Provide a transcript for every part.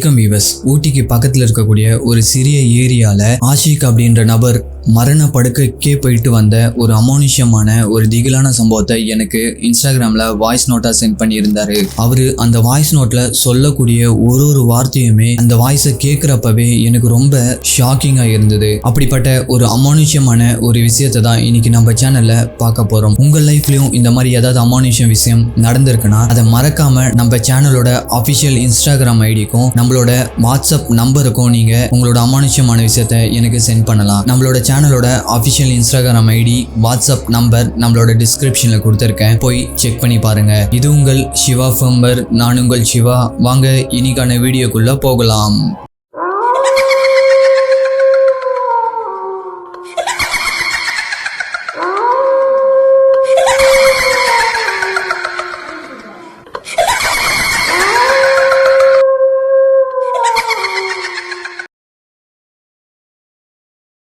Welcome viewers ஊட்டிக்கு பக்கத்தில் இருக்கக்கூடிய ஒரு சிறிய ஏரியால ஆஷிக் அப்படின்ற நபர் மரண படுக்கைக்கே போயிட்டு வந்த ஒரு அமானுஷ்யமான ஒரு திகிலான சம்பவத்தை எனக்கு இன்ஸ்டாகிராம்ல வாய்ஸ் நோட்டா சென்ட் பண்ணியிருந்தாரு. அவரு அந்த வாய்ஸ் நோட்ல சொல்லக்கூடிய ஒரு ஒரு வார்த்தையுமே அந்த வாய்ஸை கேட்குறப்பவே எனக்கு ரொம்ப ஷாக்கிங்கா இருந்தது. அப்படிப்பட்ட ஒரு அமானுஷ்யமான ஒரு விஷயத்தை தான் இன்னைக்கு நம்ம சேனல்ல பார்க்க போறோம். உங்க லைஃப்லயும் இந்த மாதிரி ஏதாவது அமானுஷ்யம் விஷயம் நடந்திருக்குன்னா அதை மறக்காம நம்ம சேனலோட அஃபிஷியல் இன்ஸ்டாகிராம் ஐடிக்கும் நம்மளோட வாட்ஸ்அப் நம்பருக்கும் நீங்க உங்களோட அமானுஷ்யமான விஷயத்த எனக்கு சென்ட் பண்ணலாம். நம்மளோட சேனலோட official Instagram ID WhatsApp number நம்மளோட டிஸ்கிரிப்ஷன்ல கொடுத்துருக்கேன். போய் செக் பண்ணி பாருங்க. இது உங்கள் சிவா ஃபம்பர் நான் உங்கள் சிவா. வாங்க இன்னைக்கான வீடியோக்குள்ள போகலாம்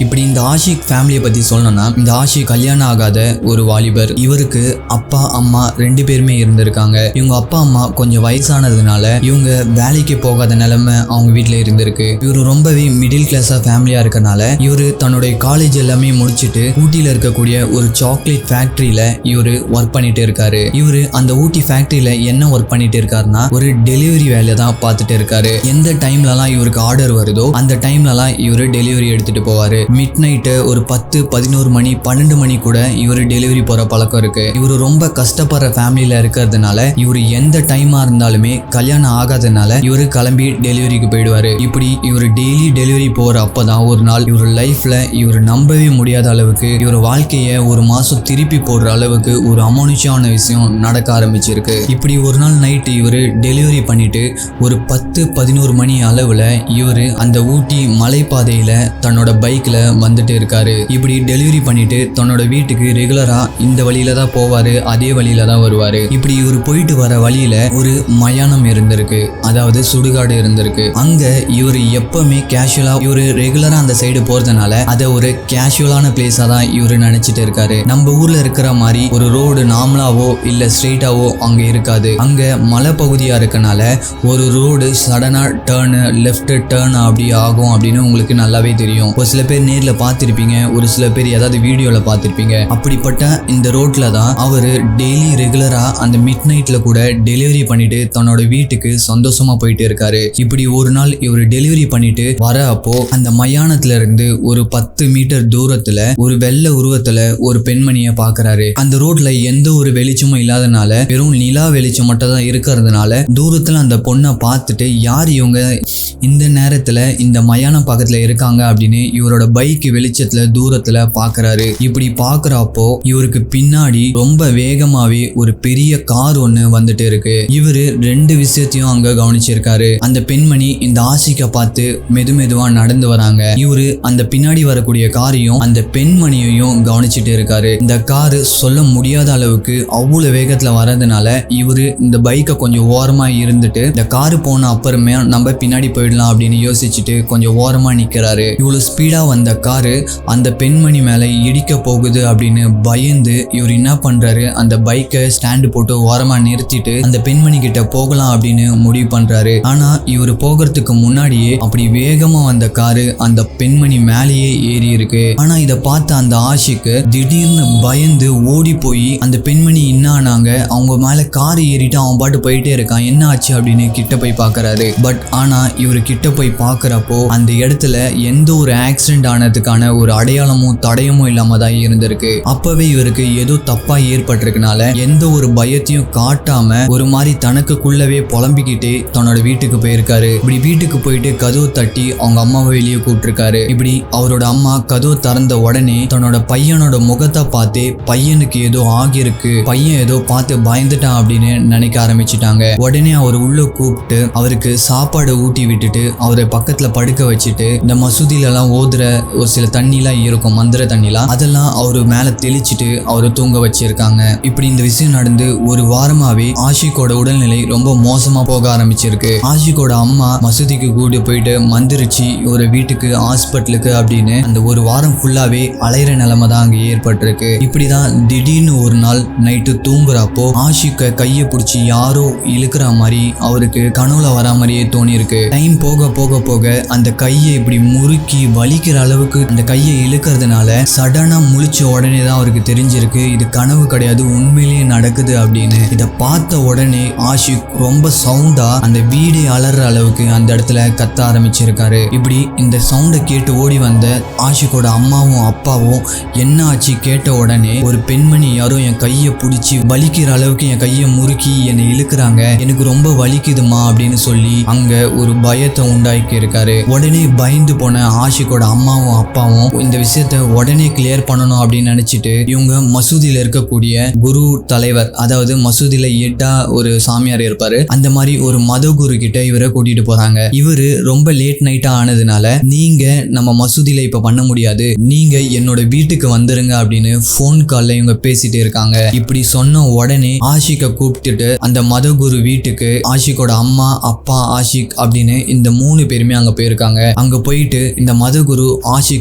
இப்படி இந்த ஆஷிக் ஃபேமிலியை பற்றி சொல்லணும்னா இந்த ஆஷிக் கல்யாணம் ஆகாத ஒரு வாலிபர். இவருக்கு அப்பா அம்மா ரெண்டு பேருமே இருந்திருக்காங்க. இவங்க அப்பா அம்மா கொஞ்சம் வயசானதுனால இவங்க வேலைக்கு போகாத நிலைமை அவங்க வீட்டில் இருந்திருக்கு. இவர் ரொம்பவே மிடில் கிளாஸாக ஃபேமிலியாக இருக்கனால இவர் தன்னுடைய காலேஜ் எல்லாமே முடிச்சுட்டு ஊட்டியில் இருக்கக்கூடிய ஒரு சாக்லேட் ஃபேக்ட்ரியில் இவர் ஒர்க் பண்ணிட்டு இருக்காரு. இவர் அந்த ஊட்டி ஃபேக்ட்ரியில் என்ன ஒர்க் பண்ணிட்டு இருக்காருன்னா ஒரு டெலிவரி வேலையை தான் பார்த்துட்டு இருக்காரு. எந்த டைம்லலாம் இவருக்கு ஆர்டர் வருதோ அந்த டைம்லலாம் இவர் டெலிவரி எடுத்துட்டு போவாரு. மிட் நைட்டு ஒரு பத்து பதினோரு மணி பன்னெண்டு மணி கூட இவர் டெலிவரி போகிற பழக்கம் இருக்கு. இவர் ரொம்ப கஷ்டப்படுற ஃபேமிலியில் இருக்கிறதுனால இவர் எந்த டைமாக இருந்தாலுமே கல்யாணம் ஆகாதனால இவர் கிளம்பி டெலிவரிக்கு போயிடுவாரு. இப்படி இவர் டெய்லி டெலிவரி போகிற அப்போ தான் ஒரு நாள் இவர் லைஃப்பில் இவர் நம்பவே முடியாத அளவுக்கு இவர் வாழ்க்கையை ஒரு மாதம் திருப்பி போடுற அளவுக்கு ஒரு அமானுஷமான விஷயம் நடக்க ஆரம்பிச்சிருக்கு. இப்படி ஒரு நாள் நைட்டு இவர் டெலிவரி பண்ணிட்டு ஒரு பத்து பதினோரு மணி அளவில் இவர் அந்த ஊட்டி மலைப்பாதையில் தன்னோட பைக்கில் வந்து வந்துட்டு இருக்காரு. இப்படி டெலிவரி பண்ணிட்டு தன்னோட வீட்டுக்கு ரெகுலரா இந்த வழியில தான் போவாரு அதே வழியில தான் வருவாரு. இப்படி இவர் போயிட்டு வர வழியில ஒரு மயானம் இருந்திருக்கு. அதாவது சுடுகாடு இருந்திருக்கு. அங்க இவர் எப்பவுமே கேஷுவலா இவர் ரெகுலரா அந்த சைடு போறதுனால அதை ஒரு கேஷுவலான பிளேஸா தான் இவர் நினைச்சிட்டு இருக்காரு. நம்ம ஊர்ல இருக்கிற மாதிரி ஒரு ரோடு நார்மலாவோ இல்ல ஸ்ட்ரெயிட்டாவோ அங்க இருக்காது. அங்க மலை பகுதியா இருக்கனால ஒரு ரோடு சடனா டேர்னு லெஃப்ட் டேர்ன் அப்படி ஆகும் அப்படின்னு உங்களுக்கு நல்லாவே தெரியும். ஒரு சில பேர் நேர்ல பார்த்திருப்பீங்க. ஒரு சில பேர் ஏதாவது வீடியோல பார்த்திருப்பீங்க. அப்படிப்பட்ட இந்த ரோட்ல தான் அவர் டெய்லி ரெகுலரா அந்த மிட் நைட்ல கூட டெலிவரி பண்ணிட்டு தன்னோட வீட்டுக்கு சந்தோஷமா போயிட்டு இருக்காரு. இப்படி ஒரு நாள் இவர் டெலிவரி பண்ணிட்டு வர அப்போ அந்த மயானத்துல இருந்து ஒரு பத்து மீட்டர் தூரத்துல ஒரு வெள்ள உருவத்துல ஒரு பெண்மணியை பாக்குறாரு. அந்த ரோட்ல எந்த ஒரு வெளிச்சமும் இல்லாதனால வெறும் நிலா வெளிச்சம் மட்டும் தான் இருக்கிறதுனால தூரத்துல அந்த பொண்ணை பார்த்துட்டு யார் இவங்க? இந்த நேரத்துல இந்த மயானம் பக்கத்துல இருக்காங்க அப்படின்னு இவரோட பைக் வெளிச்சத்துல தூரத்துல பாக்குறாரு. இப்படி பாக்குறப்போ இவருக்கு பின்னாடி ரொம்ப வேகமாவே ஒரு பெரிய கார் ஒண்ணு வந்துட்டு இருக்கு. இவரு ரெண்டு விஷயத்தையும் அங்க கவனிச்சிருக்காரு. அந்த பெண்மணி இந்த ஆசிக்க பார்த்து மெது மெதுவா நடந்து வராங்க. இவரு அந்த பின்னாடி வரக்கூடிய காரையும் அந்த பெண்மணியையும் கவனிச்சிட்டு இருக்காரு. இந்த காரு சொல்ல முடியாத அளவுக்கு அவ்வளவு வேகத்துல வர்றதுனால இவரு இந்த பைக்கை கொஞ்சம் ஓரமா இருந்துட்டு இந்த காரு போன அப்புறமே நம்ம பின்னாடி போயிடலாம் அப்படின்னு யோசிச்சுட்டு கொஞ்சம் ஓரமா நிக்கிறாரு. இவ்வளவு ஸ்பீடா வந்த கார் அந்த பெண்மணி மேல இடிக்க போகுது அப்படின்னு பயந்து இவர் என்ன பண்றாரு அந்த பைக்கை ஸ்டாண்டு போட்டு ஓரமாக நிறுத்திட்டு அந்த பெண்மணி கிட்ட போகலாம் அப்படின்னு முடிவு பண்றாரு. ஆனா இவர் போகிறதுக்கு முன்னாடியே அப்படி வேகமா வந்த காரு அந்த பெண்மணி மேலேயே ஏறி இருக்கு. ஆனா இதை பார்த்த அந்த ஆஷிக்கு திடீர்னு பயந்து ஓடி போய் அந்த பெண்மணி என்ன ஆனாங்க அவங்க மேல கார் ஏறிட்டு அவன் பாட்டு போயிட்டே இருக்கான் என்ன ஆச்சு அப்படின்னு கிட்ட போய் பார்க்குறாரு பட் ஆனா இவர் கிட்ட போய் பார்க்குறப்போ அந்த இடத்துல எந்த ஒரு ஆக்சிடென்ட் ஆனதுக்கு ஆனதுக்கான ஒரு அடையாளமும் தடயமும் இல்லாம தான் இருந்திருக்கு. அப்பவே இவருக்கு ஏதோ தப்பா ஏற்பட்டிருக்கனால எந்த ஒரு பயத்தையும் காட்டாம ஒரு மாதிரி தனக்குள்ளவே புலம்பிக்கிட்டே தன்னோட வீட்டுக்கு போயிருக்காரு. இப்படி வீட்டுக்கு போயிட்டு கதவு தட்டி அவங்க அம்மாவை வெளியே கூப்பிட்டுருக்காரு. இப்படி அவரோட அம்மா கதவு திறந்த உடனே தன்னோட பையனோட முகத்தை பார்த்தே பையனுக்கு ஏதோ ஆகியிருக்கு. பையன் ஏதோ பார்த்து பயந்துட்டான் அப்படின்னு நினைக்க ஆரம்பிச்சிட்டாங்க. உடனே அவர் உள்ள கூப்பிட்டு அவருக்கு சாப்பாடு ஊட்டி விட்டுட்டு அவரை பக்கத்துல படுக்க வச்சுட்டு இந்த மசூதியில எல்லாம் ஓதுற ஒரு சில தண்ணிலாம் இருக்கும் மந்திர தண்ணிலாம். அதெல்லாம் அவரு மேல தெளிச்சிட்டு அவரை தூங்க வச்சிருக்காங்க. இப்படி இந்த விஷயம் நடந்து ஒரு வாரமாவே ஆஷிக்கோட உடல்நிலை ரொம்ப மோசமா போக ஆரம்பிச்சிருக்கு. ஆஷிக்கோட அம்மா மசூதிக்கு கூட்டு போயிட்டு மந்திரிச்சு ஒரு வீட்டுக்கு ஹாஸ்பிட்டலுக்கு அப்படின்னு அந்த ஒரு வாரம் ஃபுல்லாவே அலையிற நிலைமை தான் அங்கே ஏற்பட்டிருக்கு. இப்படிதான் திடீர்னு ஒரு நாள் நைட்டு தூங்குறப்போ ஆஷிக்க கையை பிடிச்சி யாரோ இழுக்கிற மாதிரி அவருக்கு கனவுல வரா மாதிரியே தோணியிருக்கு. டைம் போக போக போக அந்த கையை இப்படி முறுக்கி வலிக்கிற அளவுக்கு அந்த கையை இழுக்கிறதுனால சடனா முழிச்ச உடனே தான் அவருக்கு தெரிஞ்சிருக்கு இது கனவு கிடையாது உண்மையிலேயே நடக்குது அப்படின்னு. இதை பார்த்த உடனே ஆஷிக் ரொம்ப சவுண்டா அந்த வீடே அலற அளவுக்கு அந்த இடத்துல கத்த ஆரம்பிச்சிருக்காரு. இப்படி இந்த சவுண்டை கேட்டு ஓடி வந்த ஆஷிக்கோட அம்மாவும் அப்பாவும் என்ன ஆச்சு கேட்ட உடனே ஒரு பெண்மணி யாரோ என் கையை பிடிச்சி வலிக்கிற அளவுக்கு என் கையை முறுக்கி என்னை இழுக்கிறாங்க. எனக்கு ரொம்ப வலிக்குதுமா அப்படின்னு சொல்லி அங்க ஒரு பயத்தை உண்டாக்கி இருக்காரு உடனே பயந்து போன ஆஷிக்கோட அம்மாவும் அப்பாவும் இந்த விஷயத்த உடனே கிளியர் பண்ணணும் அப்படின்னு நினைச்சிட்டு இவங்க மசூதியில இருக்கக்கூடிய குரு தலைவர் அதாவது மசூதியில எட்டா ஒரு சாமியார் இருப்பாரு. அந்த மாதிரி ஒரு மத குரு கிட்ட இவரை கூட்டிட்டு போறாங்க. இவரு ரொம்ப லேட் நைட்டா ஆனதுனால நீங்க நம்ம மசூதியில இப்ப பண்ண முடியாது. நீங்க என்னோட வீட்டுக்கு வந்துருங்க அப்படின்னு ஃபோன் கால்ல இவங்க பேசிட்டு இருக்காங்க. இப்படி சொன்ன உடனே ஆஷிக்க கூப்பிட்டுட்டு அந்த மத குரு வீட்டுக்கு ஆஷிக்கோட அம்மா அப்பா ஆஷிக் அப்படின்னு இந்த மூணு பேருமே அங்க போயிருக்காங்க. அங்க போயிட்டு இந்த மத குரு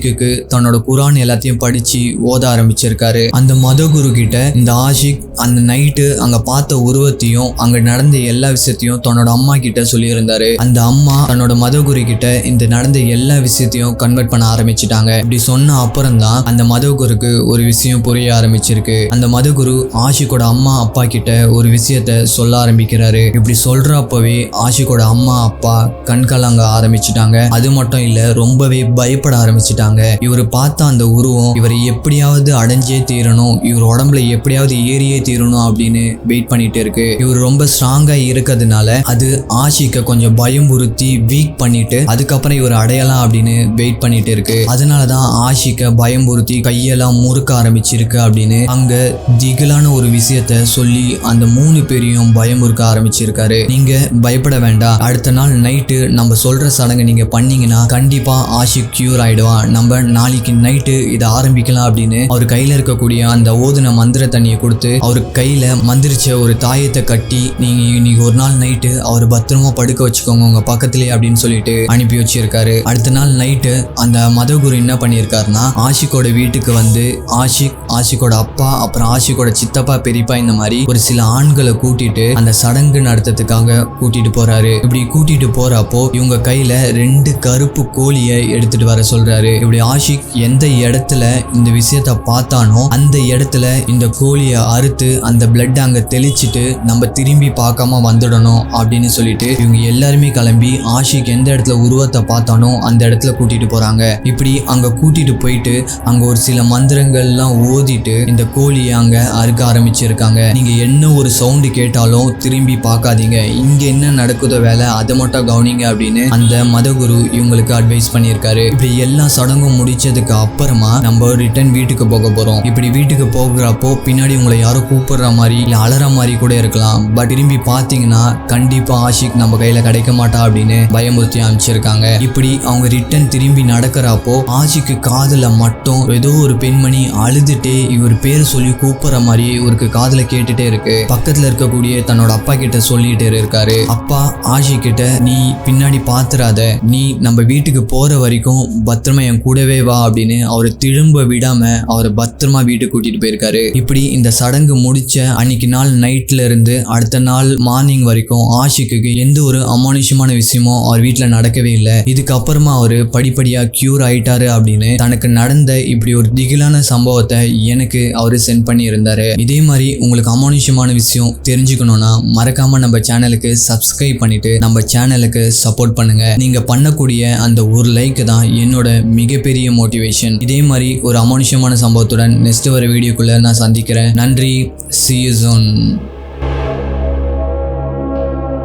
ஆஷிக்கு தன்னோட குரான் எல்லாத்தையும் படிச்சு ஓத ஆரம்பிச்சிருக்காரு. அந்த மத குரு கிட்ட இந்த ஆஷிக் அந்த நைட்டு அங்க பார்த்த உருவத்தையும் அங்க நடந்த எல்லா விஷயத்தையும் தன்னோட அம்மா கிட்ட சொல்லியிருந்தாரு. அந்த அம்மா தன்னோட மதகுரு கிட்ட இந்த நடந்த எல்லா விஷயத்தையும் கன்வெர்ட் பண்ண ஆரம்பிச்சிட்டாங்க. இப்படி சொன்ன அப்புறம் தான் அந்த மதகுருக்கு ஒரு விஷயம் புரிய ஆரம்பிச்சிருக்கு. அந்த மதகுரு ஆஷிக்கோட அம்மா அப்பா கிட்ட ஒரு விஷயத்த சொல்ல ஆரம்பிக்கிறாரு. இப்படி சொல்றப்பவே ஆஷிக்கோட அம்மா அப்பா கண் கலங்க ஆரம்பிச்சிட்டாங்க. அது மட்டும் இல்ல ரொம்பவே பயப்பட ஆரம்பிச்சிட்டாங்க. இவர் பார்த்த அந்த உருவம் இவரை எப்படியாவது அடைஞ்சே தீரணும் இவர் உடம்புல எப்படியாவது ஏறியே தீரணும் அப்படின்னு வெயிட் பண்ணிட்டு இருக்கு. இவர் ரொம்ப ஸ்ட்ராங்கா இருக்கிறதுனால அது ஆஷிக்க கொஞ்சம் பயமுறுத்தி வீக் பண்ணிட்டு அதுக்கப்புறம் இவர் அடையலாம் அப்படின்னு வெயிட் பண்ணிட்டு இருக்கு. அதனாலதான் ஆஷிக்க பயமுறுத்தி கையெல்லாம் முறுக்க ஆரம்பிச்சிருக்கு அப்படின்னு அங்க திகிலான ஒரு விஷயத்த சொல்லி அந்த மூணு பேரையும் பயம் உறுக்க ஆரம்பிச்சிருக்காரு. நீங்க பயப்பட வேண்டாம். அடுத்த நாள் நைட்டு நம்ம சொல்ற சடங்கு நீங்க பண்ணீங்கன்னா கண்டிப்பா ஆஷிக் கியூர் ஆயிடுவான். நம்ம நாளைக்கு நைட்டு இதை ஆரம்பிக்கலாம் அப்படின்னு அவர் கையில இருக்கக்கூடிய அந்த ஓதுன மந்திர தண்ணியை கொடுத்து அவர் கையில மந்திரிச்ச ஒரு தாயத்தை கட்டி நீங்க இன்னைக்கு ஒரு நாள் நைட்டு அவர் பத்திரமா படுக்க வச்சுக்கோங்க உங்க பக்கத்துலயே அப்படின்னு சொல்லிட்டு அனுப்பி வச்சிருக்காரு. அடுத்த நாள் நைட்டு அந்த மதகுரு என்ன பண்ணியிருக்காருன்னா ஆஷிக்கோட வீட்டுக்கு வந்து ஆஷிக் ஆஷிக்கோட அப்பா அப்புறம் ஆஷிக்கோட சித்தப்பா பெரியப்பா இந்த மாதிரி ஒரு சில ஆண்களை கூட்டிட்டு அந்த சடங்கு நடத்துறதுக்காக கூட்டிட்டு போறாரு. இப்படி கூட்டிட்டு போறப்போ இவங்க கையில ரெண்டு கருப்பு கோழியை எடுத்துட்டு வர சொல்றாரு. இப்படி ஆஷிக் எந்த இடத்துல இந்த விஷயத்த பார்த்தானோ அந்த இடத்துல இந்த கோழியை அறுத்து அந்த பிளட் அங்கே தெளிச்சிட்டு நம்ம திரும்பி பார்க்காம வந்துடணும் அப்படின்னு சொல்லிட்டு இவங்க எல்லாருமே கிளம்பி ஆஷிக் எந்த இடத்துல உருவத்தை பார்த்தானோ அந்த இடத்துல கூட்டிட்டு போறாங்க. இப்படி அங்க கூட்டிட்டு போயிட்டு அங்க ஒரு சில மந்திரங்கள்லாம் ஓதிட்டு இந்த கோழியை அங்க அறுக்க ஆரம்பிச்சிருக்காங்க. நீங்க என்ன ஒரு சவுண்டு கேட்டாலும் திரும்பி பார்க்காதீங்க. இங்க என்ன நடக்குதோ வேலை அதை மட்டும் கவனிங்க அப்படின்னு அந்த மதகுரு இவங்களுக்கு அட்வைஸ் பண்ணியிருக்காரு. இப்படி எல்லா சடங்கும் முடிச்சதுக்கு அப்புறமா நம்ம ரிட்டர்ன் வீட்டுக்கு போக போறோம். இப்படி வீட்டுக்கு போகிறப்போ பின்னாடி உங்களை யாரோ கூப்பிடுற மாதிரி இல்ல அலற மாதிரி கூட இருக்கலாம். பட் திரும்பி பார்த்தீங்கன்னா கண்டிப்பா ஆஷிக் நம்ம கையில கிடைக்க மாட்டா அப்படின்னு பயமுறுத்தி அமைச்சிருக்காங்க இப்படி அவங்க ரிட்டர்ன் திரும்பி நடக்கிறப்போ ஆஷிக்கு காதல மட்டும் ஏதோ ஒரு பெண்மணி அழுதுட்டே இவர் பேர் சொல்லி கூப்பிடுற மாதிரி இவருக்கு காதல கேட்டுட்டே இருக்கு. பக்கத்துல இருக்கக்கூடிய தன்னோட அப்பா கிட்ட சொல்லிட்டு இருக்காரு. அப்பா ஆஷி கிட்ட நீ பின்னாடி பாத்துறாத. நீ நம்ம வீட்டுக்கு போற வரைக்கும் பத்திரமா என் கூடவே வா அப்படின்னு அவரை திரும்ப விடாம அவரை பத்திரமா வீட்டுக்கு கூட்டிட்டு போயிருக்காரு. இப்படி இந்த சடங்கு முடிச்ச அன்னைக்கு நாள் நைட்ல இருந்து அடுத்த நாள் மார்னிங் வரைக்கும் ஆஷிக்கு எந்த ஒரு அமானுஷமான விஷயமும் அவர் வீட்டுல நடக்கவே இல்லை. இதுக்கப்புறமா அவரு படிப்படியா கியூர் ஆயிட்டாரு அப்படின்னு தனக்கு நடந்த இப்படி ஒரு திகிலான சம்பவத்தை எனக்கு அவரு சென்ட் பண்ணி இருந்தாரு இதே மாதிரி உங்களுக்கு அமானுஷமான விஷயம் தெரிஞ்சுக்கணும்னா மறக்காம நம்ம சேனலுக்கு சப்ஸ்கிரைப் பண்ணிட்டு நம்ம சேனலுக்கு சப்போர்ட் பண்ணுங்க. நீங்க பண்ணக்கூடிய அந்த ஒரு லைக் தான் என்னோட மிக மிகப்பெரிய மோட்டிவேஷன் இதே மாதிரி ஒரு அமானுஷமான சம்பவத்துடன் நெக்ஸ்ட் வர வீடியோக்குள்ள நான் சந்திக்கிறேன். நன்றி. See